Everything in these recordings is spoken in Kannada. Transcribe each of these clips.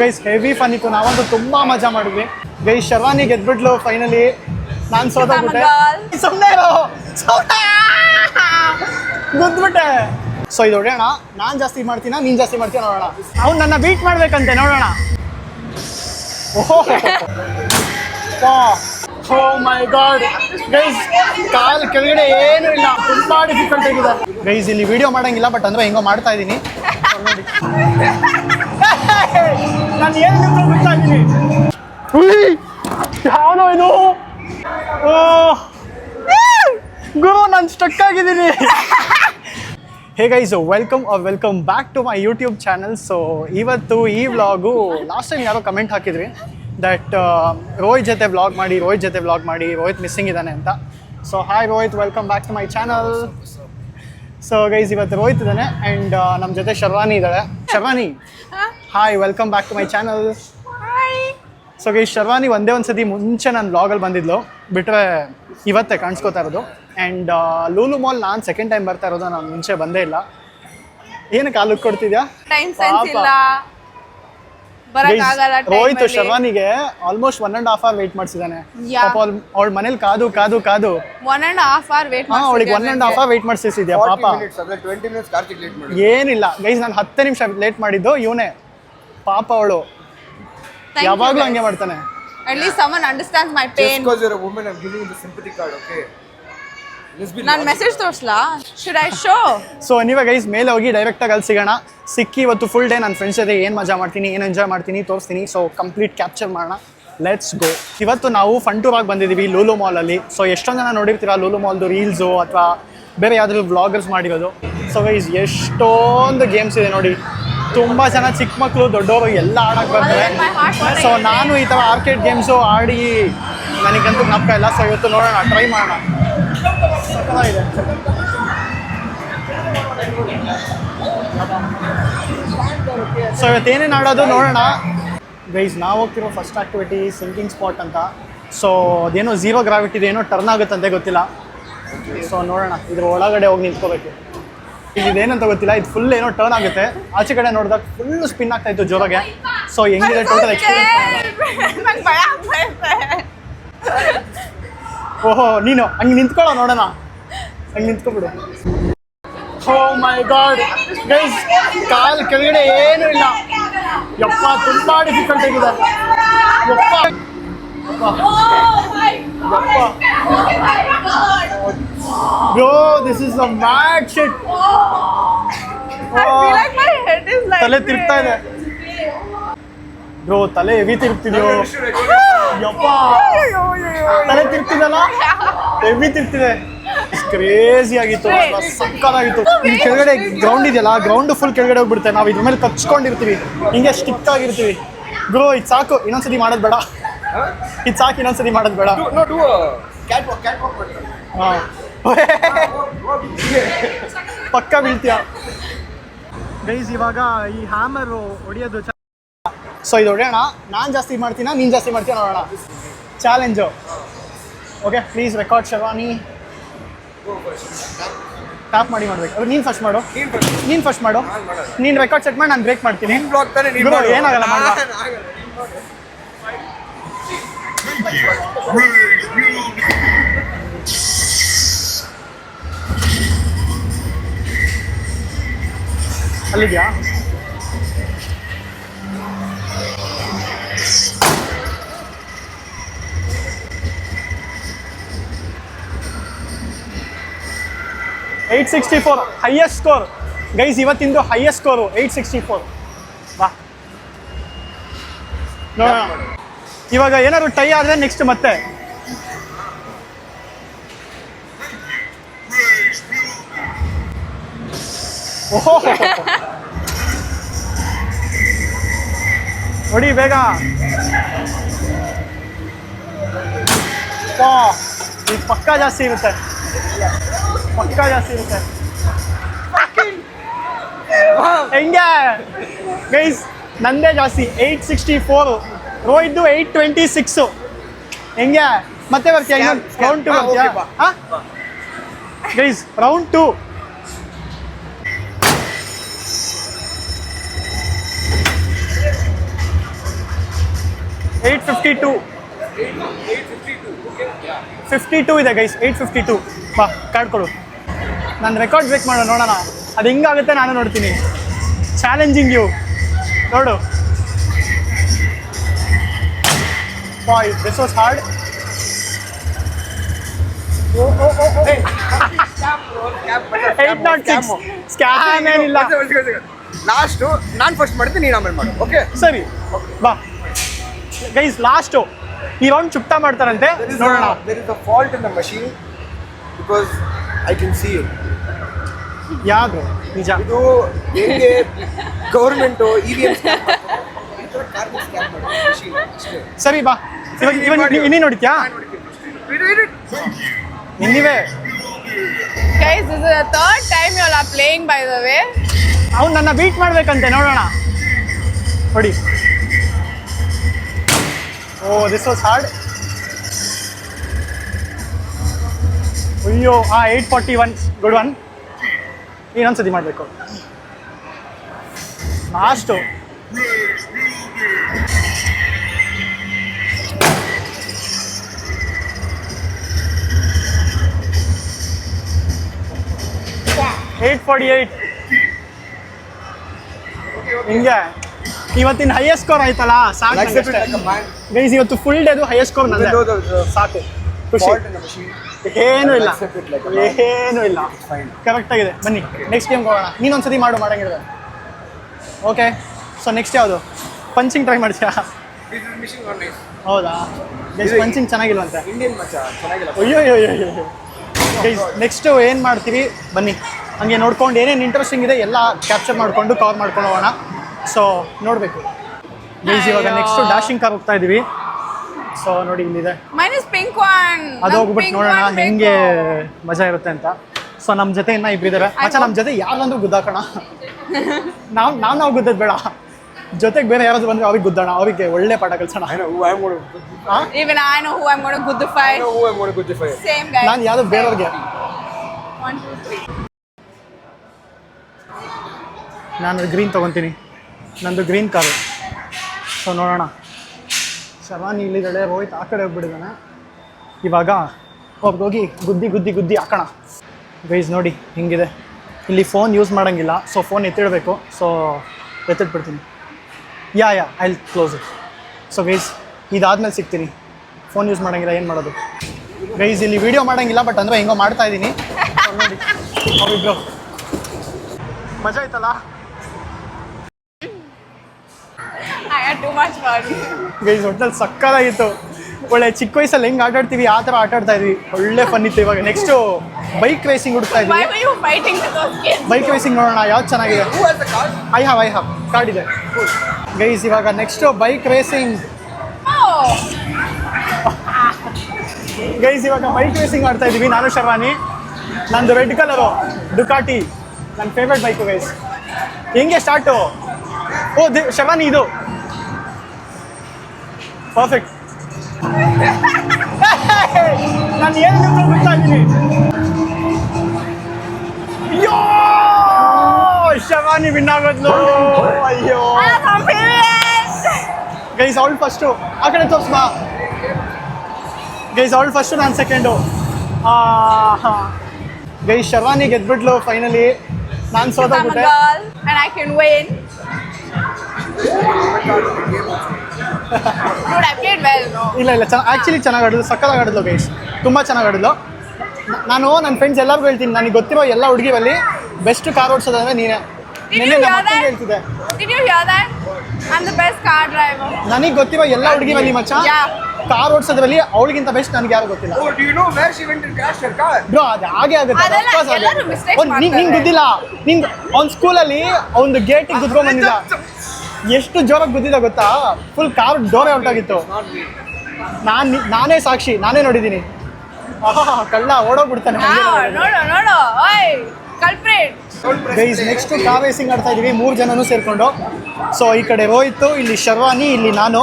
ಗೈಸ್ ಹೆವಿ ಫನ್ ಇತ್ತು ನಾವಂತೂ ತುಂಬಾ ಮಜಾ ಮಾಡಿದ್ವಿ. ಗೈಸ್ ಶರ್ವಾನಿ ಗೆದ್ಬಿಟ್ಲು ಫೈನಲಿ ನಾನು ಸೋತಾಗ್ಬಿಟ್ಟೆ ಸುಮ್ನೆ ಸುಮ್ಮನೆ ಗುದ್ಬಿಟ್ಟೆ. ಸೊ ಇದು ಹೊಡೆಯೋಣ ನಾನು ಜಾಸ್ತಿ ಮಾಡ್ತೀನ ನೀನು ಜಾಸ್ತಿ ಮಾಡ್ತೀಯ ನೋಡೋಣ. ಅವ್ನು ನನ್ನ ಬೀಟ್ ಮಾಡ್ಬೇಕಂತೆ ನೋಡೋಣ. ಓಹೋ. ಓ ಮೈ ಗಾಡ್ ಗೈಸ್ ಕಾಲ್ ಕೆಳಗಡೆ ಏನೂ ಇಲ್ಲ. ತುಂಬಾ ಡಿಫಿಕಲ್ಟ್ ಆಗಿದೆ. ಗೈಸ್ ಇಲ್ಲಿ ವಿಡಿಯೋ ಮಾಡಂಗಿಲ್ಲ ಬಟ್ ಅಂದ್ರೆ ಹೆಂಗೋ ಮಾಡ್ತಾ ಇದ್ದೀನಿ ನೋಡಿ ನಾನು ಏನು ಗೊತ್ತಾಗಿದ್ದೀನಿ ಯಾವನೋ ಇದು? ಗುರು ನಾನು ಸ್ಟಕ್ ಆಗಿದ್ದೀನಿ. Hey guys welcome welcome back to my YouTube channel so ಇವತ್ತು ಈ ವ್ಲಾಗು ಲಾಸ್ಟ್ ಟೈಮ್ ಯಾರೋ ಕಮೆಂಟ್ ಹಾಕಿದ್ರಿ ದಟ್ ರೋಹಿತ್ ಜೊತೆ ವ್ಲಾಗ್ ಮಾಡಿ ರೋಹಿತ್ ಜೊತೆ ವ್ಲಾಗ್ ಮಾಡಿ ರೋಹಿತ್ ಮಿಸ್ಸಿಂಗ್ ಇದ್ದಾನೆ ಅಂತ. So hi Rohit welcome back to my channel so guys ಇವತ್ತು ರೋಹಿತ್ ಇದ್ದಾನೆ ಆ್ಯಂಡ್ ನಮ್ಮ ಜೊತೆ ಶರ್ವಾನಿ ಇದ್ದಾಳೆ. Sharvani hi welcome back to my channel so ಈ ಶರ್ವಾನಿ ಒಂದೇ ಒಂದು ಸತಿ ಮುಂಚೆ ನಾನು ಬ್ಲಾಗಲ್ಲಿ ಬಂದಿದ್ಲು. ಬಿಟ್ಟರೆ ಇವತ್ತೇ ಕಾಣಿಸ್ಕೋತಾ ಇರೋದು. ಆ್ಯಂಡ್ ಲೂಲು ಮಾಲ್ ನಾನು ಸೆಕೆಂಡ್ ಟೈಮ್ ಬರ್ತಾ ಇರೋದು ನಾನು ಮುಂಚೆ ಬಂದೇ ಇಲ್ಲ. ಏನು ಕಾಲು ಕೊಡ್ತಿದ್ಯಾ? ಹೋಯ್ತು ಶರ್ವಾನಿಗೆ almost one and half hour wait ಮಾಡಿಸಿದಾನೆ. ಅವಳ ಮನೇಲಿ ಕಾದು ಕಾದು ಕಾದು. One and half hour wait ಹಾ ಅವಳಿಗೆ one and half hour wait ಮಾಡಿಸಿದ್ಯಾ ಪಾಪ. ಏನಿಲ್ಲ. ಗೈಸ್ ನಾನು ಹತ್ತು ನಿಮಿಷ ಲೇಟ್ ಮಾಡಿದ್ದು ಇವನೇ. ಪಾಪ ಅವಳು. ಯಾವಾಗಲೂ ಹಂಗೆ ಮಾಡ್ತಾನೆ. At least someone understands my pain because you're a woman, I'm giving you the sympathy card, okay? Let's be ನಾನು ಮೆಸೇಜ್ ತೋರಿಸ್ಲಾ? ಶುಡ್ ಐ ಶೋ ಸೊ ನೀವೇ ಗೈಸ್ ಮೇಲೆ ಹೋಗಿ ಡೈರೆಕ್ಟಾಗಿ ಅಲ್ಲಿ ಸಿಗೋಣ. ಸಿಕ್ಕಿ ಇವತ್ತು ಫುಲ್ ಡೇ ನನ್ನ ಫ್ರೆಂಡ್ಸ್ ಜೊತೆ ಏನು ಮಜಾ ಮಾಡ್ತೀನಿ ಏನು ಎಂಜಾಯ್ ಮಾಡ್ತೀನಿ ತೋರಿಸ್ತೀನಿ. ಸೊ ಕಂಪ್ಲೀಟ್ ಕ್ಯಾಪ್ಚರ್ ಮಾಡೋಣ. ಲೆಟ್ಸ್ ಗೋ ಇವತ್ತು ನಾವು ಫನ್ ಟೂರ್ ಆಗಿ ಬಂದಿದ್ದೀವಿ ಲೂಲು ಮಾಲಲ್ಲಿ ಸೊ ಎಷ್ಟೊಂದು ಜನ ನೋಡಿರ್ತೀರ ಲೂಲು ಮಾಲ್ದು ರೀಲ್ಸು ಅಥವಾ ಬೇರೆ ಯಾವ್ದಾದ್ರು ವ್ಲಾಗರ್ಸ್ ಮಾಡಿರೋದು? ಸೊ ಗೈಸ್ ಎಷ್ಟೊಂದು ಗೇಮ್ಸ್ ಇದೆ ನೋಡಿ. ತುಂಬ ಜನ ಚಿಕ್ಕ ಮಕ್ಕಳು, ದೊಡ್ಡವರು, ಎಲ್ಲ ಆಡಕ್ಕೆ ಬರ್ತಾರೆ ಸೊ ನಾನು ಈ ಥರ ಆರ್ಕೇಡ್ ಗೇಮ್ಸು ಆಡಿ ನನಗಂತೂ ನಪ್ಪ ಇಲ್ಲ. ಸೊ ಇವತ್ತು ನೋಡೋಣ ಟ್ರೈ ಮಾಡೋಣ. ಸೊ ಇವತ್ತು ಏನೇನು ಆಡೋದು ನೋಡೋಣ. ಗೈಸ್ ನಾವು ಹೋಗ್ತಿರೋ ಫಸ್ಟ್ ಆಕ್ಟಿವಿಟಿ ಸಿಂಕಿಂಗ್ ಸ್ಪಾಟ್ ಅಂತ. ಸೊ ಅದೇನೋ ಝೀರೋ ಗ್ರಾವಿಟಿ ಏನೋ ಟರ್ನ್ ಆಗುತ್ತಂತೆ, ಗೊತ್ತಿಲ್ಲ. ಸೊ ನೋಡೋಣ. ಇದ್ರ ಒಳಗಡೆ ಹೋಗಿ ನಿಂತ್ಕೋಬೇಕು. ಇದೇನಂತ ಗೊತ್ತಿಲ್ಲ ಇದು ಫುಲ್ ಏನೋ ಟರ್ನ್ ಆಗುತ್ತೆ. ಆಚೆ ಕಡೆ ನೋಡಿದಾಗ ಫುಲ್ ಸ್ಪಿನ್ ಆಗ್ತಾ ಇತ್ತು ಜೋರಾಗೆ. ಸೊ ಹೆಂಗಿದೆ ಟೋಟಲ್ ಎಕ್ಸ್ಪೀರಿಯನ್ಸ್ ಓಹೋ ನೀನು ಹಂಗೆ ನಿಂತ್ಕೊಳ್ಳೋ ನೋಡೋಣ. ಹಂಗೆ ನಿಂತ್ಕೊಬಿಡು ಓ ಮೈ ಗಾಡ್ ಗೈಸ್ ಕಾಲ್ ಕೆಳಗಡೆ ಏನು ಇಲ್ಲ. ಯಪ್ಪ ತುಂಬಾ ಡಿಫಿಕಲ್ಟ್ ಆಗಿದೆ. ಯಪ್ಪ. Bro this is a mad shit. I feel like my head is like ತಲೆ ತಿರ್ತಾ ಇದೆ. ಬ್ರೋ ತಲೆ ಹೆವಿ ತಿರ್ತಿದ್ಯೋ ಯಪ್ಪ. ತಲೆ ತಿರ್ತಿದಲ್ಲ ಹೆವಿ ತಿರ್ತಿದೆ ಕ್ರೇಜಿ ಆಗಿತ್ತು. ಸಕ್ಕತ್ತಾಗಿತ್ತು ಈ ಕೆಳಗಡೆ ಗ್ರೌಂಡ್ ಇದೆಯಲ್ಲ? ಗ್ರೌಂಡ್ ಫುಲ್ ಕೆಳಗಡೆ ಹೋಗ್ಬಿಡುತ್ತೆ. ನಾವು ಇದ್ರ ಮೇಲೆ ಕಚ್ಕೊಂಡಿರ್ತೀವಿ. ಹಿಂಗೆ ಸ್ಟಿಕ್ ಆಗಿರ್ತೀವಿ. ಬ್ರೋ ಇದು ಸಾಕು. ಇನ್ನೊಂದ್ಸತಿ ಮಾಡೋದು ಬೇಡ. ಇದು ಸಾಕು. ಇನ್ನೊಂದ್ಸತಿ ಮಾಡೋದು ಬೇಡ. ಹಾಂ. ಪಕ್ಕ ಬೀಳ್ತೀಯ. ಗೈಸ್ ಇವಾಗ ಈ ಹ್ಯಾಮರು ಹೊಡಿಯೋದು ಸೊ ಇದು ಹೊಡೆಯೋಣ. ನಾನು ಜಾಸ್ತಿ ಮಾಡ್ತೀನ ನೀನು ಜಾಸ್ತಿ ಮಾಡ್ತೀಯ ನೋಡೋಣ. Challenge okay please record Sharvani tap ಮಾಡಿ ಮಾಡ್ಬೇಕು. ಅದು ನೀನು ಫಸ್ಟ್ ಮಾಡು. ನೀನ್ ಫಸ್ಟ್ ಮಾಡು. ನಾನ್ ರೆಕಾರ್ಡ್ ಸೆಟ್ ಮಾಡಿ ನಾನು ಬ್ರೇಕ್ ಮಾಡ್ತೀನಿ. ನಿನ್ ಬ್ಲಾಗ್ ತಾನೇ ನೀನ್ ಗುರು, ಮಾಡು. ಏನಾಗಲ್ಲ, ಮಾಡು. ಅಲ್ಲಿದ್ಯಾ? Eight sixty four highest score guys ಇವತ್ತಿಂದು highest score eight sixty four ಬಾ. ನೋಡೋಣ. ಇವಾಗ ಏನಾದ್ರು ಟೈ ಆದರೆ ನೆಕ್ಸ್ಟ್ ಮತ್ತೆ. ನೋಡಿ ಬೇಗ ಈ ಪಕ್ಕ ಜಾಸ್ತಿ ಇರುತ್ತೆ. ಪಕ್ಕ ಜಾಸ್ತಿ ಇರುತ್ತೆ. ಹೆಂಗೆ? ಗೈಸ್ ನಂದೇ ಜಾಸ್ತಿ. ಏಯ್ಟ್ ಸಿಕ್ಸ್ಟಿ ಫೋರು ರೋಹಿದ್ದು ಏಯ್ಟ್ ಟ್ವೆಂಟಿ ಸಿಕ್ಸು ಹೆಂಗೆ? ಮತ್ತೆ ಬರ್ತೀಯ? ಇನ್ನೊಂದು ರೌಂಡ್ ಟು ಬರ್ತೀಯ? Guys round two eight fifty two fifty two ಇದೆ ಗೈಸ್ ಏಯ್ಟ್ ಫಿಫ್ಟಿ ಟು ಬಾ ಕಾರ್ಡ್ ಕೊಡು. ನಾನು ರೆಕಾರ್ಡ್ ಬ್ರೇಕ್ ಮಾಡೋ ನೋಡೋಣ. ಅದು ಹೆಂಗಾಗುತ್ತೆ ನಾನು ನೋಡ್ತೀನಿ. ಚಾಲೆಂಜಿಂಗ್ ಯು ನೋಡು. Boy this was hard eight not six scan ಏನಿಲ್ಲ. ಲಾಸ್ಟು ನಾನು ಫಸ್ಟ್ ಮಾಡ್ತೀನಿ ನೀನು ಆಮೇಲೆ ಮಾಡು. ಓಕೆ ಸರಿ. ಬಾ. ಗೈಸ್ ಲಾಸ್ಟು ಈ ರೌಂಡ್ ಚುಪ್ತಾ ಮಾಡ್ತಾರಂತೆ. ನೋಡೋಣ. There is a fault in the machine because I can see you ಯಾವ್ದು ನಿಜ. ಇದು ಹೆಂಗೆ ಗೌರ್ಮೆಂಟು ಇ ವಿ ಸರಿ ಬಾ. ಇವಾಗ ಇವನ್ ನೀ- ಇನ್ನೇನು ನೋಡಿದ್ಯಾ ಇನ್ನಿವೆ. Guys this is the third time you are are by by way. ಅವ್ನು ನನ್ನ ಬೀಟ್ ಮಾಡ್ಬೇಕಂತೆ ನೋಡೋಣ. ಹೊಡಿ. ಓ ದಿಸ್ ವಾಸ್ ಹಾರ್ಡ್ ಅಯ್ಯೋ ಹಾಂ eight forty one good one ಇನ್ನೊಂದ್ಸತಿ ಮಾಡಬೇಕು. ಲಾಸ್ಟು ಏಯ್ಟ್ ಫಾರ್ಟಿ ಏಯ್ಟ್ ಹಿಂಗೆ. ಇವತ್ತಿನ ಹೈಯೆಸ್ಟ್ ಸ್ಕೋರ್ ಆಯ್ತಲ್ಲ? ಸಾಕು ಗೈಸ್ ಇವತ್ತು ಫುಲ್ ಡೇದು ಹೈಯೆಸ್ಟ್ ಸ್ಕೋರ್ ನಂದೆ. ಸಾಕು. ಖುಷಿ. ಏನು ಇಲ್ಲ. ಏನು ಇಲ್ಲ. ಕರೆಕ್ಟ್ ಆಗಿದೆ. ಬನ್ನಿ. ನೆಕ್ಸ್ಟ್ ಗೇಮ್ ಹೋಗೋಣ. ನೀನೊಂದ್ಸತಿ ಮಾಡು ಮಾಡಂಗಿದ್ರೆ ಓಕೆ ಸೊ ನೆಕ್ಸ್ಟ್ ಯಾವುದು? ಪಂಚಿಂಗ್ ಟ್ರೈ ಮಾಡ್ತೀಯಾ? ಹೌದಾ ಗೈಸ್ ಪಂಚಿಂಗ್ ಚೆನ್ನಾಗಿಲ್ವಂತೆ ಅಯ್ಯೋ ಅಯ್ಯೋ ಅಯ್ಯೋ ಗೈಸ್ ನೆಕ್ಸ್ಟು ಏನು ಮಾಡ್ತೀವಿ ಬನ್ನಿ ಹಂಗೆ ನೋಡ್ಕೊಂಡು ಏನೇನು ಇಂಟ್ರೆಸ್ಟಿಂಗ್ ಇದೆ ಎಲ್ಲ ಕ್ಯಾಪ್ಚರ್ ಮಾಡಿಕೊಂಡು ಕವರ್ ಮಾಡ್ಕೊಂಡು ಹೋಗೋಣ ಸೊ ನೋಡಬೇಕು. ಇವಾಗ ನೆಕ್ಸ್ಟ್ ನೆಕ್ಸ್ಟು ಡ್ಯಾಶಿಂಗ್ ಕಾರ್ ಹೋಗ್ತಾ ಇದೀವಿ. ಸೊ ನೋಡಿ ಇಲ್ಲಿದೆ ಮೈನಸ್ ಪಿಂಕ್ ಒನ್ ಅದು ಹೋಗ್ಬಿಟ್ಟು ನೋಡೋಣ ಹೆಂಗೆ. ಮಜಾ ಇರುತ್ತೆ ಅಂತ. ಸೊ ನಮ್ಮ ಜೊತೆ ಇನ್ನ ಇಬ್ಬರಿದ್ದಾರೆ ಮಚ್ಚ ನಮ್ಮ ಜೊತೆ ಯಾರಂದ್ರೂ ಗುದ್ದಾಕೋಣ. ನಾವು ನಾವು ನಾವು ಗುದ್ದದ್ ಬೇಡ. ಜೊತೆಗೆ ಬೇರೆ ಯಾರಾದ್ರೂ ಬಂದ್ರೆ ಅವ್ರಿಗೆ ಗುದ್ದೋಣ. ಅವ್ರಿಗೆ ಒಳ್ಳೆ ಪಾಠ ಕಲ್ಸೋಣ. ನಾನು ಯಾವ್ದು ಬೇರೆಯವ್ರಿಗೆ. ನಾನು ಗ್ರೀನ್ ತೊಗೊತೀನಿ. ನಂದು ಗ್ರೀನ್ ಕಾರು. ಸೊ ನೋಡೋಣ. ಶವಾನಿ ಇಲ್ಲಿದ್ದಾಳೆ ರೋಹಿತ್ ಆ ಕಡೆ ಹೋಗ್ಬಿಟ್ಟಿದ್ದಾನೆ. ಇವಾಗ ಹೋಗಿ ಗುದ್ದಿ ಗುದ್ದಿ ಗುದ್ದಿ ಹಾಕೋಣ. ಗೈಸ್ ನೋಡಿ, ಹಿಂಗಿದೆ. ಇಲ್ಲಿ ಫೋನ್ ಯೂಸ್ ಮಾಡೋಂಗಿಲ್ಲ. ಸೊ ಫೋನ್ ಎತ್ತಿಡಬೇಕು. So ಎತ್ತಿಟ್ಬಿಡ್ತೀನಿ. Yeah yeah I close it so guys ಇದಾದ್ಮೇಲೆ ಸಿಗ್ತೀನಿ. ಫೋನ್ ಯೂಸ್ ಮಾಡೋಂಗಿಲ್ಲ, ಏನು ಮಾಡೋದು? ಗೈಸ್ ಇಲ್ಲಿ ವಿಡಿಯೋ ಮಾಡೋಂಗಿಲ್ಲ ಬಟ್ ಅಂದರೆ ಹೆಂಗೋ ಮಾಡ್ತಾ ಇದ್ದೀನಿ ನೋಡಿ ಮಜಾ ಆಯ್ತಲ್ಲ? ಗೈಸ್ ಒಟ್ಟಲ್ಲಿ ಸಕ್ಕತ್ತಾಗಿತ್ತು. ಒಳ್ಳೆ ಚಿಕ್ಕ ವಯಸ್ಸಲ್ಲಿ ಹೆಂಗ್ ಆಟ ಆಡ್ತೀವಿ ಆ ಥರ ಆಟ ಆಡ್ತಾ ಇದ್ವಿ. ಒಳ್ಳೆ ಫನ್ ಇತ್ತು ಇವಾಗ. ನೆಕ್ಸ್ಟು ಬೈಕ್ ರೇಸಿಂಗ್ ಹುಡುಕ್ತಾ Why ಇದ್ವಿ? ಬೈಕ್ ರೇಸಿಂಗ್ ನೋಡೋಣ ಯಾವ್ದು ಚೆನ್ನಾಗಿದೆ? I have I have card ಇದೆ. ಗೈಸ್ ಇವಾಗ ನೆಕ್ಸ್ಟು ಬೈಕ್ ರೇಸಿಂಗ್ ಗೈಸ್ ಇವಾಗ ಬೈಕ್ ರೇಸಿಂಗ್ ಆಡ್ತಾ ಇದೀವಿ. ನಾನು ಶರ್ವಾನಿ ನಂದು ರೆಡ್ ಕಲರು ಡುಕಾಟಿ ನನ್ನ ಫೇವ್ರೆಟ್ ಬೈಕ್ ಗೈಸ್ ಹೆಂಗೆ ಸ್ಟಾರ್ಟು ಓ ದಿ ಶರ್ವಾನಿ ಇದು. ಪರ್ಫೆಕ್ಟ್ ನಾನು ಏನು ಗೊತ್ತಾ ಇದ್ದೀನಿ ಅಯ್ಯೋ ಶವಾನಿ ವಿನ್ ಆಗೋದ್ಲು ಅಯ್ಯೋ I'm furious. ಗೈಸ್ ಅವಳು ಫಸ್ಟು ಆ ಕಡೆ ತೋರ್ಸ್ ಬಾ ಗೈಸ್ ಅವಳು ಫಸ್ಟು ನಾನು ಸೆಕೆಂಡು ಗೈಸ್ ಶರ್ವಾನಿ ಗೆದ್ಬಿಟ್ಲು ಫೈನಲಿ ನಾನು I'm a ಸೋತೋಗ್ಬಿಟ್ಟೆ girl and I can. Dude, I played well, no? ಇಲ್ಲ ಇಲ್ಲ ಚೆನ್ನ ಆ್ಯಕ್ಚುಲಿ ಚೆನ್ನಾಗಿ ಆಡಿದ್ಲು ಸಕ್ಕತ್ತಾಗಿ ಆಡಿದ್ಲು ಗೈಸ್ ತುಂಬ ಚೆನ್ನಾಗಿ ಆಡಿದ್ಲು ನಾನು ನನ್ನ ಫ್ರೆಂಡ್ಸ್ ಎಲ್ಲರಿಗೂ ಹೇಳ್ತೀನಿ ನನಗೆ ಗೊತ್ತಿರೋ ಎಲ್ಲ ಹುಡುಗಿರಲ್ಲಿ ಬೆಸ್ಟ್ ಕಾರ್ ಓಡಿಸೋದಂದ್ರೆ ನೀನೇ Did ನಿನ್ನೆ you ನಮ್ಮ hear ಅಕ್ಕಂಗೆ that? ಹೇಳ್ತಿದ್ದೆ Did you hear that? I'm the best car driver. ನನಗೆ ಗೊತ್ತಿರೋ ಎಲ್ಲ ಹುಡುಗಿರಲ್ಲಿ ಮಚ್ಚ Yeah. ಕಾರ್ ಓಡಿಸೋದ್ರಲ್ಲಿ ಅವಳಿಗಿಂತ ಬೆಸ್ಟ್ ನನಗೆ ಯಾರು ಗೊತ್ತಿಲ್ಲ Oh, do you know where she went and crashed her car? Bro ಅದು ಹಾಗೆ ಆಗುತ್ತೆ ಅದೆಲ್ಲ of course ಹಾಗೆ ಎಲ್ಲರೂ ಆಗುತ್ತೆ. mistakes ಅವ್ನ್ ನಿಂಗ್ ನಿಂಗ್ ಮಾಡ್ತಾರೆ. ಗುದ್ದಿಲ್ಲ ನಿಂಗ್ ಅವ್ನ ಸ್ಕೂಲಲ್ಲಿ ಅವ್ನ ಗೇಟಿಗೆ ಗುದ್ಕೊಂಡ್ ಬಂದಿಲ್ಲ ಎಷ್ಟು ಜೋರಾಗಿ ಗುದ್ದಿದ ಗೊತ್ತಾ? ಫುಲ್ ಕಾರ್ ಡೋರೇ ಹೊರಟಾಗಿತ್ತು. ನಾನು. ನಾನ್ ನಾನೇ ಸಾಕ್ಷಿ ನಾನೇ ನೋಡಿದ್ದೀನಿ. ಆಹಾ, ಕಳ್ಳ ಓಡೋಗ್ಬಿಡ್ತಾನೆ. ಗೈಸ್ ನೆಕ್ಸ್ಟ್ ಕಾರ್ ರೇಸಿಂಗ್ ಆಡ್ತಾ ಇದೀವಿ ಮೂರು ಜನನು ಸೇರ್ಕೊಂಡು. ಸೊ ಈ ಕಡೆ ರೋಹಿತ್ ಇಲ್ಲಿ ಶರ್ವಾನಿ ಇಲ್ಲಿ ನಾನು.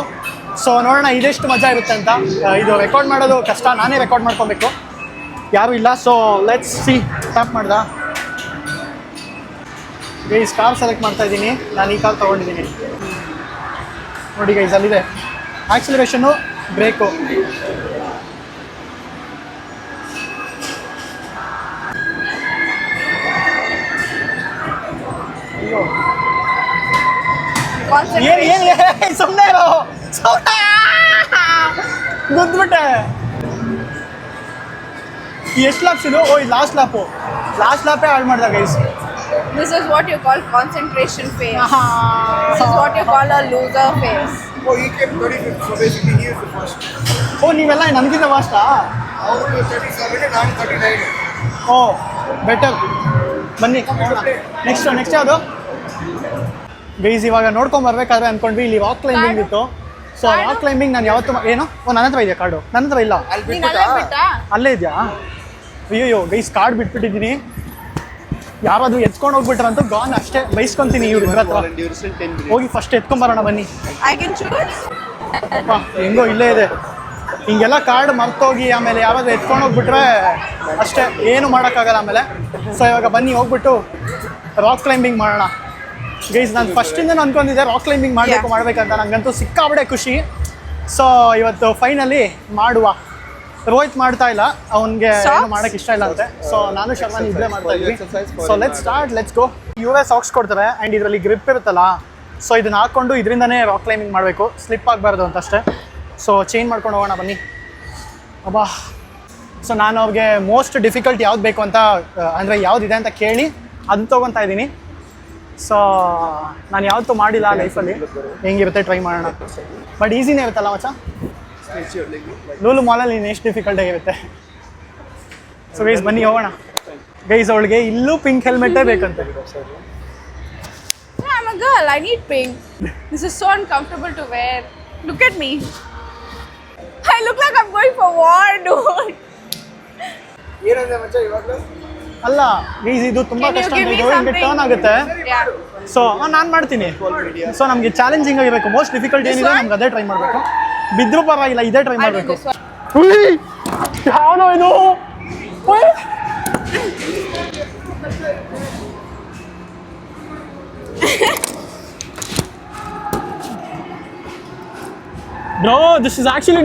ಸೊ ನೋಡೋಣ ಇದೆಷ್ಟು ಮಜಾ ಇರುತ್ತೆ ಅಂತ. ಇದು ರೆಕಾರ್ಡ್ ಮಾಡೋದು ಕಷ್ಟ ನಾನೇ ರೆಕಾರ್ಡ್ ಮಾಡ್ಕೊಬೇಕು. ಯಾರು ಇಲ್ಲ ಸೊ ಲೆಟ್ಸ್ ಸಿ ಟ್ಯಾಪ್ ಮಾಡ್ದ? ಗೈಸ್ ಕಾರ್ ಸೆಲೆಕ್ಟ್ ಮಾಡ್ತಾ ಇದ್ದೀನಿ. ನಾನು ಈ ಕಾರ್ ತೊಗೊಂಡಿದ್ದೀನಿ. ನೋಡಿ ಗೈಸ್ ಅಲ್ಲಿದೆ. ಆಕ್ಸಿಲರೇಷನ್ನು ಬ್ರೇಕು ಏನು ಏನು ಸುಮ್ಮನೆ ಗುದ್ಬಿಟ್ಟೆ. ಎಷ್ಟು ಲಾಪ್ಸ್ ಇದು? ಓ ಇದು ಲಾಸ್ಟ್ ಲಾಪು ಲಾಸ್ಟ್ ಲಾಪೇ ಹಾಳು ಮಾಡ್ದ guys This is what you call concentration phase. This is what you call a loser phase. Oh, he came 35th, so basically he is the first. ಓ ನೀವೆಲ್ಲ ನನಗಿಂತ ಫಾಸ್ಟಾ ಅವರು 37, ನಾನು 39. ಓ ಬೆಟರ್ ಬನ್ನಿ. ನೆಕ್ಸ್ಟ್ ನೆಕ್ಸ್ಟ್ ಯಾವುದು? ಗೈಸ್ ಇವಾಗ ನೋಡ್ಕೊಂಡ್ ಬರ್ಬೇಕಾದ್ರೆ ಅನ್ಕೊಂಡ್ವಿ ಇಲ್ಲಿ ರಾಕ್ ಕ್ಲೈಂಬಿಂಗ್ ಇತ್ತು. ಸೊ ರಾಕ್ ಕ್ಲೈಂಬಿಂಗ್ ನಾನು ಯಾವತ್ತು ಮಾ- ಏನು? ಓ ನನ್ನ ಹತ್ರ ಇದೆಯಾ ಕಾರ್ಡು ನನ್ನ ಹತ್ರ ಇಲ್ಲ. ಅಲ್ಲೇ ಅಲ್ಲೇ ಇದೆಯಾ? ಅಯ್ಯೋ ಗೈಸ್ ಕಾರ್ಡ್ ಬಿಟ್ಬಿಟ್ಟಿದ್ದೀನಿ. ಯಾರಾದ್ರೂ ಎತ್ಕೊಂಡು ಹೋಗ್ಬಿಟ್ರಂತೂ ಗಾನ್ ಅಷ್ಟೇ. ಬೈಸ್ಕೊಂತೀನಿ ಇವ್ರ ಹತ್ರ. ಹೋಗಿ ಫಸ್ಟ್ ಎತ್ಕೊಂಬರೋಣ ಬನ್ನಿ. ಹೆಂಗೋ ಇಲ್ಲೇ ಇದೆ. ಹಿಂಗೆಲ್ಲ ಕಾರ್ಡ್ ಮರ್ತೋಗಿ ಆಮೇಲೆ ಯಾರಾದ್ರೂ ಎತ್ಕೊಂಡು ಹೋಗ್ಬಿಟ್ರೆ ಅಷ್ಟೇ. ಏನು ಮಾಡೋಕ್ಕಾಗಲ್ಲ ಆಮೇಲೆ. ಸೊ ಇವಾಗ ಬನ್ನಿ ಹೋಗ್ಬಿಟ್ಟು ರಾಕ್ ಕ್ಲೈಂಬಿಂಗ್ ಮಾಡೋಣ. ಗೈಸ್ ನಾನು ಫಸ್ಟಿಂದ ಅನ್ಕೊಂಡಿದ್ದೆ ರಾಕ್ ಕ್ಲೈಂಬಿಂಗ್ ಮಾಡಬೇಕು ಮಾಡಬೇಕಂತ ನನಗಂತೂ ನಂಗಂತೂ ಸಿಕ್ಕಾಬಿಡೆ ಖುಷಿ. ಸೊ ಇವತ್ತು ಫೈನಲಿ ಮಾಡುವ. ರೋಹಿತ್ ಮಾಡ್ತಾ ಇಲ್ಲ. ಅವನಿಗೆ ಏನು? ಮಾಡಕ್ಕೆ ಇಷ್ಟ ಇಲ್ಲ ಅಂತೆ. ಸೊ ನಾನು ಶರ್ಮಾನ್ ಇದ್ರೆ ಮಾಡ್ತಾ ಇದ್ವಿ. So let start let's go ಇವೇ ಸಾಕ್ಸ್ ಕೊಡ್ತಾರೆ ಆ್ಯಂಡ್ ಇದರಲ್ಲಿ ಗ್ರಿಪ್ ಇರುತ್ತಲ್ಲ? ಸೊ ಇದನ್ನ ಹಾಕೊಂಡು ಇದರಿಂದನೇ ರಾಕ್ ಕ್ಲೈಂಬಿಂಗ್ ಮಾಡಬೇಕು. ಸ್ಲಿಪ್ ಆಗಬಾರ್ದು ಅಂತ ಅಷ್ಟೇ ಸೊ ಚೇಂಜ್ ಮಾಡ್ಕೊಂಡು ಹೋಗೋಣ ಬನ್ನಿ. ಅಬ್ಬಾ. ಸೊ ನಾನು ಅವ್ರಿಗೆ ಮೋಸ್ಟ್ ಡಿಫಿಕಲ್ಟ್ ಯಾವ್ದು ಬೇಕು ಅಂತ ಅಂದರೆ ಯಾವುದಿದೆ ಅಂತ ಕೇಳಿ ಅದನ್ನ ತೊಗೊತಾ ಇದ್ದೀನಿ. ಸೊ ನಾನು ಯಾವತ್ತೂ ಮಾಡಿಲ್ಲ ಲೈಫಲ್ಲಿ ಹೆಂಗಿರುತ್ತೆ? ಟ್ರೈ ಮಾಡೋಣ. ಬಟ್ ಈಸಿನೇ ಇರುತ್ತಲ್ಲ ಮಚ್ಚ? ಲೂಲು ಮಾಲಲ್ಲಿ ಇನ್ನು ಎಷ್ಟು ಡಿಫಿಕಲ್ಟ್ ಆಗಿರುತ್ತೆ ಸೊ ಗೈಸ್ ಬನ್ನಿ ಹೋಗೋಣ ಗೈಸ್ ಅವಳಿಗೆ ಇಲ್ಲೂ ಪಿಂಕ್ ಹೆಲ್ಮೆಟ್ಟೇ ಬೇಕಂತ I'm a girl. I need pink. This is so uncomfortable to wear. Look at me. I look like I'm going for war, dude. ಏನಂದೆ ಮಚ್ಚ ಇವಾಗಲೂ ಅಲ್ಲ ಗೈಸ್ ಇದು ತುಂಬಾ Can you ಕಷ್ಟ give me ಇದು ಹಿಂಗೆ something? ಟರ್ನ್ ಆಗುತ್ತೆ Yeah. ಸೊ ನಾನು ಮಾಡ್ತೀನಿ ಸೊ ನಮಗೆ ಚಾಲೆಂಜಿಂಗ್ ಆಗಿರಬೇಕು ಮೋಸ್ಟ್ ಡಿಫಿಕಲ್ಟ್ ಏನಿದೆ? ನಮ್ಗೆ ಅದೇ ಟ್ರೈ ಮಾಡಬೇಕು ಬಿದ್ದರೂ ಪರವಾಗಿಲ್ಲ ಇದೇ ಟ್ರೈ I'll do ಮಾಡಬೇಕು this one. ಯಾವುದೋ ಇದು ಉಯ್. Bro, this is actually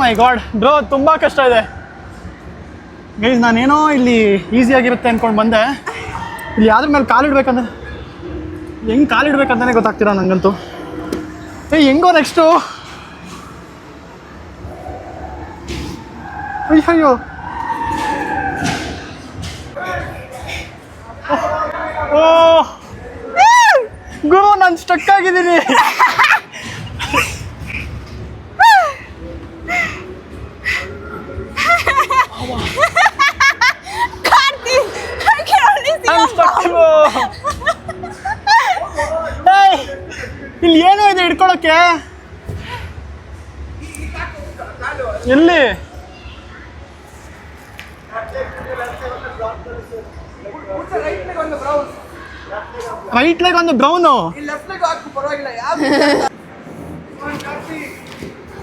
my God bro ತುಂಬ ಕಷ್ಟ ಇದೆ. ಗೈಸ್ ನಾನೇನೋ ಇಲ್ಲಿ ಈಸಿಯಾಗಿರುತ್ತೆ ಅಂದ್ಕೊಂಡು ಬಂದೆ. ಇಲ್ಲಿ ಯಾವ್ದ್ರ ಮೇಲೆ ಕಾಲಿಡ್ಬೇಕಂದ್ರೆ ಹೆಂಗೆ ಕಾಲಿಡ್ಬೇಕಂತಾನೆ ಗೊತ್ತಾಗ್ತಿರ ನನಗಂತೂ ಏ, ಹೆಂಗೋ ನೆಕ್ಸ್ಟು ಅಯ್ಯೋ ಓ. ಗುರು, ನಾನು ಸ್ಟಕ್ ಆಗಿದ್ದೀನಿ. ಹಿಡ್ಕೊಳಕ್ಕೆ ಎಲ್ಲಿ ರೈಟ್ ಲೈಕ್ ಒಂದು brown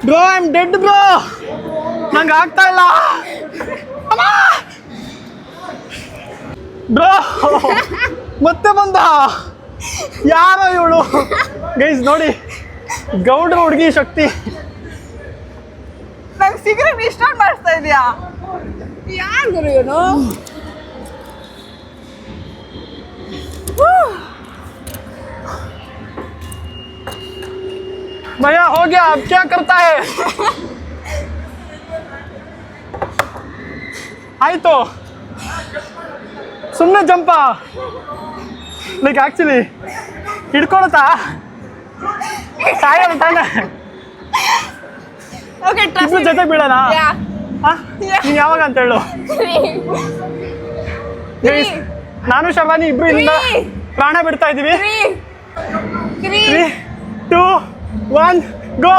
bro I dead bro ನಂಗೆ ಆಗ್ತಾ ಇಲ್ಲ. ಬ್ರೋ ಮತ್ತೆ ಬಂದ. ಯಾರೋ ಇವಳು? ಗೈಸ್ ನೋಡಿ. ಗೌಡ್ರ ಹುಡುಗಿ ಶಕ್ತಿ ನಂಗೆ ಸಿಗರೇಟ್ ಇಷ್ಟೊಂದು ಮಾಡಿಸ್ತಾ ಇದೆಯಾ ಯಾರು ಗುರು ಇವನು भैया हो गया अब क्या करता है ಆಯ್ತು ಸುಮ್ಮನೆ ಜಂಪ ಲೈಕ್ ಆ್ಯಕ್ಚುಲಿ ಹಿಡ್ಕೊಳತ್ತಾ ಸಾಯಲ್ಲ ತಾನೆ ಓಕೆ ಇಬ್ರು ಜೊತೆ ಬಿಡೋಣ ಯಾ ನೀನು ಯಾವಾಗ ಅಂತ ಹೇಳು. ನಾನು ಶರ್ವಾನಿ ಇಬ್ರು ಇಲ್ಲಿಂದ Three. ಪ್ರಾಣ ಬಿಡ್ತಾ three three three two one go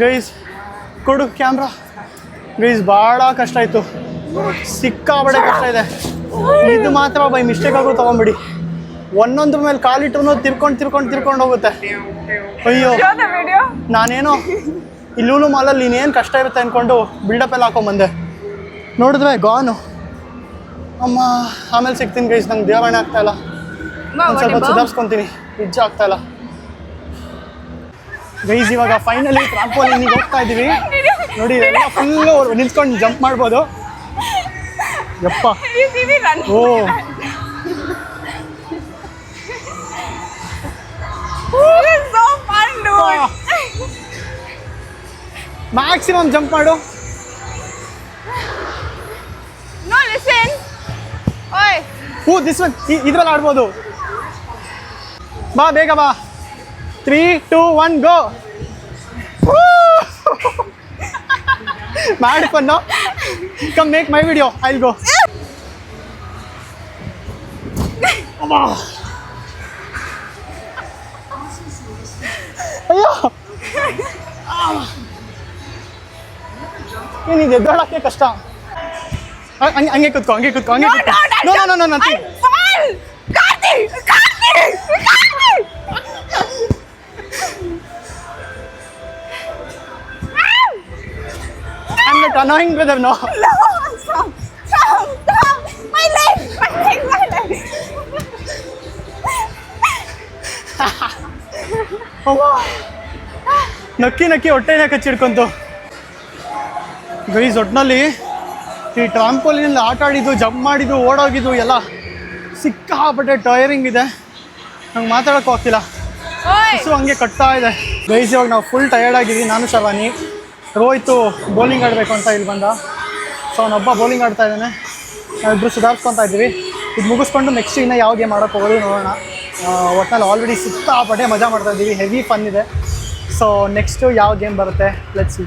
guys ಕೊಡು ಕ್ಯಾಮ್ರಾ ಗೈಸ್ ಭಾಳ ಕಷ್ಟ ಆಯಿತು. ಸಿಕ್ಕಾಬಡೆ ಕಷ್ಟ ಇದೆ. ಇದು ಮಾತ್ರ ಬೈ ಮಿಸ್ಟೇಕ್ ಆಗೋ ತೊಗೊಂಬಿಡಿ. ಒಂದೊಂದ್ರ ಮೇಲೆ ಕಾಲಿಟ್ರು ತಿರ್ಕೊಂಡು ತಿರ್ಕೊಂಡು ತಿರ್ಕೊಂಡು ಹೋಗುತ್ತೆ. ಅಯ್ಯೋ. ನಾನೇನೋ ಇಲ್ಲೂನು ಮಾಲಲ್ಲಿ ಇನ್ನೇನು ಕಷ್ಟ ಇರುತ್ತೆ ಅಂದ್ಕೊಂಡು ಬಿಲ್ಡಪ್ ಎಲ್ಲ ಹಾಕೊಂಬಂದೆ. ನೋಡಿದ್ರೆ ಗಾನು ಅಮ್ಮ ಆಮೇಲೆ ಸಿಗ್ತೀನಿ ಗೈಸ್ ನಂಗೆ ದೇವರಣೆ ಆಗ್ತಾ ಇಲ್ಲ Ma, ಒಂದು what ಸ್ವಲ್ಪ? ಸುಧಾರಿಸ್ಕೊಂತೀನಿ. ನಿಜ ಆಗ್ತಾ ಇಲ್ಲ. ಗೈಸ್ ಇವಾಗ ಫೈನಲಿ ಟ್ರಾಂಪೋಲಿನಿಗೆ ಹೋಗ್ತಾ ಇದ್ದೀವಿ ನೋಡಿ ಎಲ್ಲ ಫುಲ್ಲು ನಿಂತ್ಕೊಂಡು ಜಂಪ್ ಮಾಡ್ಬೋದು. ಯಪ್ಪ. ಓ. ಮ್ಯಾಕ್ಸಿಮಮ್ ಜಂಪ್ ಮಾಡು. ಓ ದಿಸ್ ಒನ್ ಇದ್ರಲ್ಲಿ ಆಡ್ಬೋದು. ಬಾ ಬೇಗ ಬಾ ತ್ರೀ ಟೂ ಒನ್ ಗೋ ಮಾಡಿ fun come make my video I go ಅಯ್ಯೋ ಏನಿದೆ ಎದ್ದೋಳಕ್ಕೆ ಕಷ್ಟ ಹ- ಹಂಗೆ ಹಂಗೆ ಕೂತ್ಕೋ ಹಂಗೆ ಕೂತ್ಕೋ ಹಂಗೆ No, ಕೂತ್ಕೋ no, no, no no no no Not annoying brother, no. No, stop. Stop. Stop. My leg. My leg. My leg. ನಕ್ಕಿ ನಕ್ಕಿ ಹೊಟ್ಟೆ ಕಚ್ಚಿಡ್ಕೊಂತು ಗೈಸ್ ಒಟ್ಟಿನಲ್ಲಿ ಈ ಟ್ರಾಂಪೋಲಿನಲ್ಲಿ ಆಟ ಆಡಿದ್ದು ಜಂಪ್ ಮಾಡಿದ್ದು ಓಡೋಗಿದ್ದು ಎಲ್ಲ ಸಿಕ್ಕಾಪಟ್ಟೆ ಟೈರಿಂಗ್ ಇದೆ ನಂಗೆ ಮಾತಾಡೋಕೆ ಹೋಗ್ತಿಲ್ಲ. ಸೊ ಹಂಗೆ ಕಟ್ತಾ ಇದೆ ಗೈಸ್ ಇವಾಗ ನಾವು ಫುಲ್ ಟಯರ್ಡ್ ಆಗಿದ್ದೀವಿ ನಾನು ಶವಾನಿ ರೋಹಿತು ಬೌಲಿಂಗ್ ಆಡಬೇಕು ಅಂತ ಇಲ್ಲಿ ಬಂದ. ಸೊ ಅವನೊಬ್ಬ ಬೌಲಿಂಗ್ ಆಡ್ತಾ ಇದ್ದಾನೆ. ನಾವಿಬ್ಬರು ಸುಧಾರಿಸ್ಕೊತಾ ಇದ್ದೀವಿ. ಇದು ಮುಗಿಸ್ಕೊಂಡು ನೆಕ್ಸ್ಟ್ ಇನ್ನೂ ಯಾವ ಗೇಮ್ ಆಡೋಕೆ ಹೋಗೋದು ನೋಡೋಣ. ಒಟ್ನಲ್ಲಿ ಆಲ್ರೆಡಿ ಸಿಕ್ಕಾಪಟ್ಟೆ ಮಜಾ ಮಾಡ್ತಾ ಇದ್ದೀವಿ. ಹೆವಿ ಫನ್ ಇದೆ. ಸೊ ನೆಕ್ಸ್ಟು ಯಾವ ಗೇಮ್ ಬರುತ್ತೆ? ಲೆಟ್ಸ್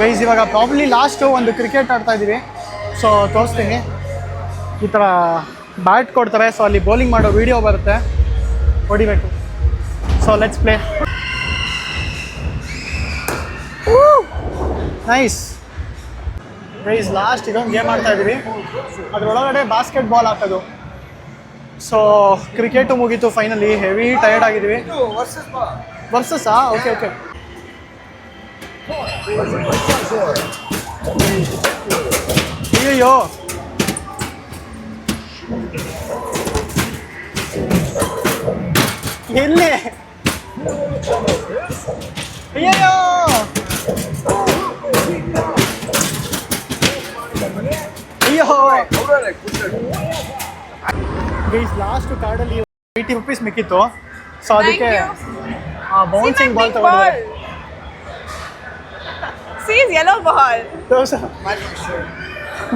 ಗೈಸ್ ಇವಾಗ ಪ್ರಾಬ್ಲಿ ಲಾಸ್ಟು ಒಂದು ಕ್ರಿಕೆಟ್ ಆಡ್ತಾ ಇದ್ದೀವಿ. ಸೊ ತೋರಿಸ್ತೀನಿ. ಈ ಥರ ಬ್ಯಾಟ್ ಕೊಡ್ತಾರೆ. ಸೊ ಅಲ್ಲಿ ಬೌಲಿಂಗ್ ಮಾಡೋ ವಿಡಿಯೋ ಬರುತ್ತೆ. ಹೊಡಿಬೇಕು. So let's play nice price last ಇದೊಂದು ಗೇಮ್ ಆಡ್ತಾ ಇದ್ದೀವಿ. ಅದರೊಳಗಡೆ ಬಾಸ್ಕೆಟ್ ಬಾಲ್ ಹಾಕೋದು ಸೊ ಕ್ರಿಕೆಟು ಮುಗೀತು ಫೈನಲಿ ಹೆವಿ ಟಯರ್ಡ್ ವರ್ಸಸ್ ವರ್ಸಸ್ಸಾ ಓಕೆ ಓಕೆ ಅಯ್ಯಯ್ಯೋ. ಎಲ್ಲಿ? ಅಯ್ಯೋ ಗೈಸ್ ಲಾಸ್ಟ್ ಕಾರ್ಡಲ್ಲಿ ಏಯ್ಟಿ ರುಪೀಸ್ ಮಿಕ್ಕಿತ್ತು. ಸೊ ಅದಕ್ಕೆ ಆ ಬೌನ್ಸಿಂಗ್ ಬಾಲ್ ತಗೊಂಡಿದ್ದಾರೆ. his yellow ball.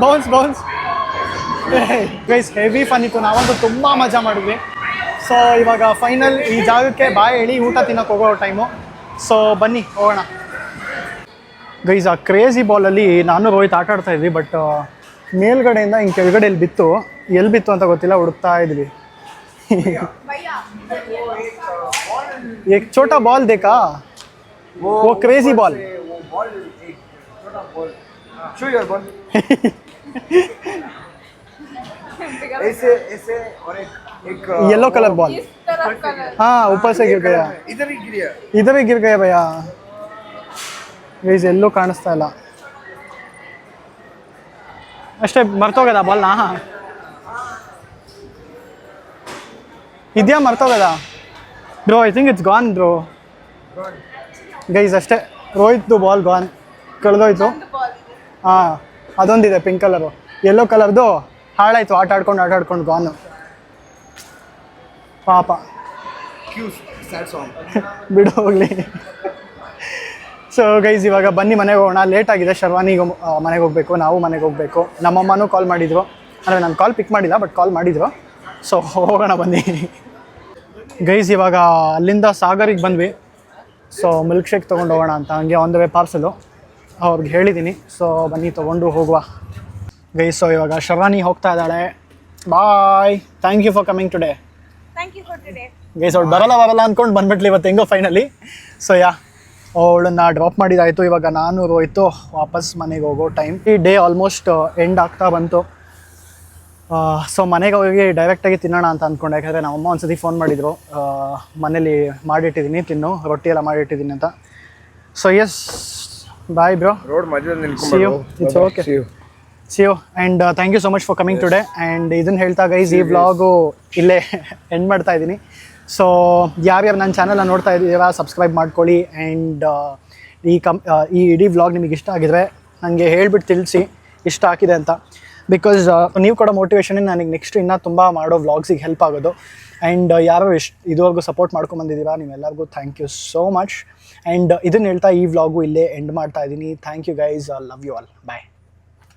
Bounce bounce guys heavy fun ಇತ್ತು. ನಾವಂತೂ ತುಂಬ ಮಜಾ ಮಾಡಿದ್ವಿ. ಸೊ ಇವಾಗ ಫೈನಲ್ ಈ ಜಾಗಕ್ಕೆ ಬಾಯಿ ಹೇಳಿ ಊಟ ತಿನ್ನೋಕೆ ಹೋಗೋ ಟೈಮು ಸೊ ಬನ್ನಿ ಹೋಗೋಣ. ಗೈಸ್ ಆ ಕ್ರೇಜಿ ಬಾಲಲ್ಲಿ ನಾನು ರೋಹಿತ್ ಆಟ ಆಡ್ತಾ ಇದ್ವಿ ಬಟ್ ಮೇಲ್ಗಡೆಯಿಂದ ಹಿಂಗೆ ಕೆಳಗಡೆ ಎಲ್ಲಿ ಬಿತ್ತು ಎಲ್ಲಿ ಬಿತ್ತು ಅಂತ ಗೊತ್ತಿಲ್ಲ ಹುಡುಕ್ತಾ ಇದ್ವಿ एक छोटा बॉल देखा वो क्रेजी बॉल वो बॉल एक छोटा बॉल शो योर बॉल ऐसे ऐसे और एक एक येलो कलर बॉल इस तरफ color. हाँ ऊपर से गिर गया इधर ही गिरा इधर ही गिर गया भैया ಗೈಸ್ ಎಲ್ಲೂ ಕಾಣಿಸ್ತಾ ಇಲ್ಲ. ಅಷ್ಟೇ ಮರ್ತೋಗದ ಬಾಲ್ನ? ಇದೆಯಾ ಮರ್ತೋಗದ? Bro I think it's gone bro guys ಅಷ್ಟೇ. ರೋಹಿತ್ದು ಬಾಲ್ ಗಾನ್ ಕಳೆದೋಯ್ತು. ಹಾಂ ಅದೊಂದಿದೆ ಪಿಂಕ್ ಕಲರು ಯೆಲ್ಲೋ ಕಲರ್ದು ಹಾಳಾಯ್ತು ಆಟ ಆಡ್ಕೊಂಡು ಆಟ ಆಡ್ಕೊಂಡು ಗಾನು ಪಾಪ. ಬಿಡು ಹೋಗ್ಲಿ. ಸೊ ಗೈಸ್ ಇವಾಗ ಬನ್ನಿ ಮನೆಗೆ ಹೋಗೋಣ. ಲೇಟ್ ಆಗಿದೆ ಶರ್ವಾನಿ ಮನೆಗೆ ಹೋಗಬೇಕು. ನಾವು ಮನೆಗೆ ಹೋಗಬೇಕು. ನಮ್ಮಮ್ಮನೂ ಕಾಲ್ ಮಾಡಿದ್ರು. ಅಂದರೆ ನಾನು ಕಾಲ್ ಪಿಕ್ ಮಾಡಿಲ್ಲ ಬಟ್ ಕಾಲ್ ಮಾಡಿದ್ರು. ಸೊ ಹೋಗೋಣ ಬನ್ನಿ. ಗೈಸ್ ಇವಾಗ ಅಲ್ಲಿಂದ ಸಾಗರಿಗೆ ಬಂದ್ವಿ. ಸೊ ಮಿಲ್ಕ್ ಶೇಕ್ ತೊಗೊಂಡು ಹೋಗೋಣ ಅಂತ. ಹಂಗೆ ಆನ್ ದ ವೇ ಪಾರ್ಸಲು ಅವ್ರಿಗೆ ಹೇಳಿದ್ದೀನಿ ಸೊ ಬನ್ನಿ ತೊಗೊಂಡು ಹೋಗುವ. ಗೈಸ್ ಸೊ ಇವಾಗ ಶರ್ವಾನಿ ಹೋಗ್ತಾ ಇದ್ದಾಳೆ. Bye thank you for coming today. Guys ಅವ್ಳು ಬರಲ್ಲ ಬರಲ್ಲ ಅಂದ್ಕೊಂಡು ಬಂದ್ಬಿಟ್ಲಿ ಇವತ್ತು ಹೆಂಗೋ ಫೈನಲಿ ಸೊ ಯಾ ಅವಳನ್ನ ಡ್ರಾಪ್ ಮಾಡಿದಾಯಿತು ಇವಾಗ ನಾನು ಹೋಯ್ತು ವಾಪಸ್ ಮನೆಗೆ ಹೋಗೋ ಟೈಮ್ ಈ ಡೇ ಆಲ್ಮೋಸ್ಟ್ ಎಂಡ್ ಆಗ್ತಾ ಬಂತು. ಸೊ ಮನೆಗೆ ಹೋಗಿ ಡೈರೆಕ್ಟಾಗಿ ತಿನ್ನೋಣ ಅಂತ ಅಂದ್ಕೊಂಡೆ ಯಾಕಂದರೆ ನಮ್ಮಮ್ಮ ಒಂದ್ಸತಿ ಫೋನ್ ಮಾಡಿದ್ರು. ಮನೇಲಿ ಮಾಡಿಟ್ಟಿದ್ದೀನಿ ತಿನ್ನು ರೊಟ್ಟಿ ಎಲ್ಲ ಮಾಡಿಟ್ಟಿದ್ದೀನಿ ಅಂತ. So yes bye bro road ಮಧ್ಯದಲ್ಲಿ okay you and thank you so much for coming today and ಇದನ್ನು ಹೇಳ್ತಾ ಗೈಸ್ ಈ ವ್ಲಾಗು ಇಲ್ಲೇ ಎಂಡ್ ಮಾಡ್ತಾ ಇದ್ದೀನಿ ಸೊ ಯಾರ್ಯಾರು ನನ್ನ ಚಾನಲ್ನ ನೋಡ್ತಾ ಇದ್ದೀರಾ ಸಬ್ಸ್ಕ್ರೈಬ್ ಮಾಡ್ಕೊಳ್ಳಿ ಆ್ಯಂಡ್ ಈ ಕಂ ಈ ಇಡೀ ವ್ಲಾಗ್ ನಿಮಗೆ ಇಷ್ಟ ಆಗಿದ್ರೆ ನನಗೆ ಹೇಳ್ಬಿಟ್ಟು ತಿಳಿಸಿ, ಇಷ್ಟ ಆಗಿದೆ ಅಂತ. ಬಿಕಾಸ್ ನೀವು ಕೊಡೋ ಮೋಟಿವೇಶನೇ ನನಗೆ ನೆಕ್ಸ್ಟ್ ಇನ್ನೂ ತುಂಬ ಮಾಡೋ ವ್ಲಾಗ್ಸಿಗೆ ಹೆಲ್ಪ್ ಆಗೋದು. ಆ್ಯಂಡ್ ಯಾರು ಇಷ್ಟು ಇದುವರೆಗೂ ಸಪೋರ್ಟ್ ಮಾಡ್ಕೊಂಬಂದಿದ್ದೀರಾ ನೀವೆಲ್ಲರಿಗೂ thank you so much and ಇದನ್ನು ಹೇಳ್ತಾ ಈ ವ್ಲಾಗು ಇಲ್ಲೇ ಎಂಡ್ ಮಾಡ್ತಾ ಇದ್ದೀನಿ. Thank you guys love you all bye